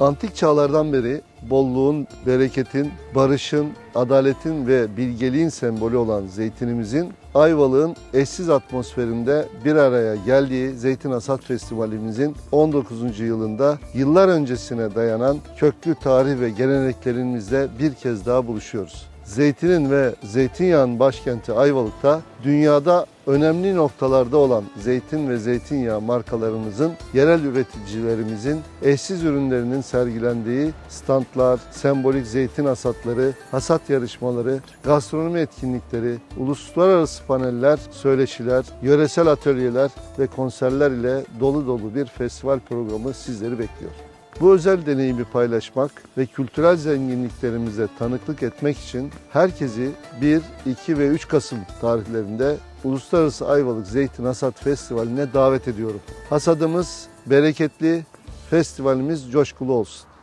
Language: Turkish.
Antik çağlardan beri bolluğun, bereketin, barışın, adaletin ve bilgeliğin sembolü olan zeytinimizin Ayvalık'ın eşsiz atmosferinde bir araya geldiği Zeytin Hasat Festivalimizin 19. yılında yıllar öncesine dayanan köklü tarih ve geleneklerimizle bir kez daha buluşuyoruz. Zeytinin ve zeytinyağının başkenti Ayvalık'ta dünyada önemli noktalarda olan zeytin ve zeytinyağı markalarımızın, yerel üreticilerimizin eşsiz ürünlerinin sergilendiği standlar, sembolik zeytin hasatları, hasat yarışmaları, gastronomi etkinlikleri, uluslararası paneller, söyleşiler, yöresel atölyeler ve konserler ile dolu dolu bir festival programı sizleri bekliyor. Bu özel deneyimi paylaşmak ve kültürel zenginliklerimize tanıklık etmek için herkesi 1, 2 ve 3 Kasım tarihlerinde Uluslararası Ayvalık Zeytin Hasat Festivali'ne davet ediyorum. Hasadımız bereketli, festivalimiz coşkulu olsun.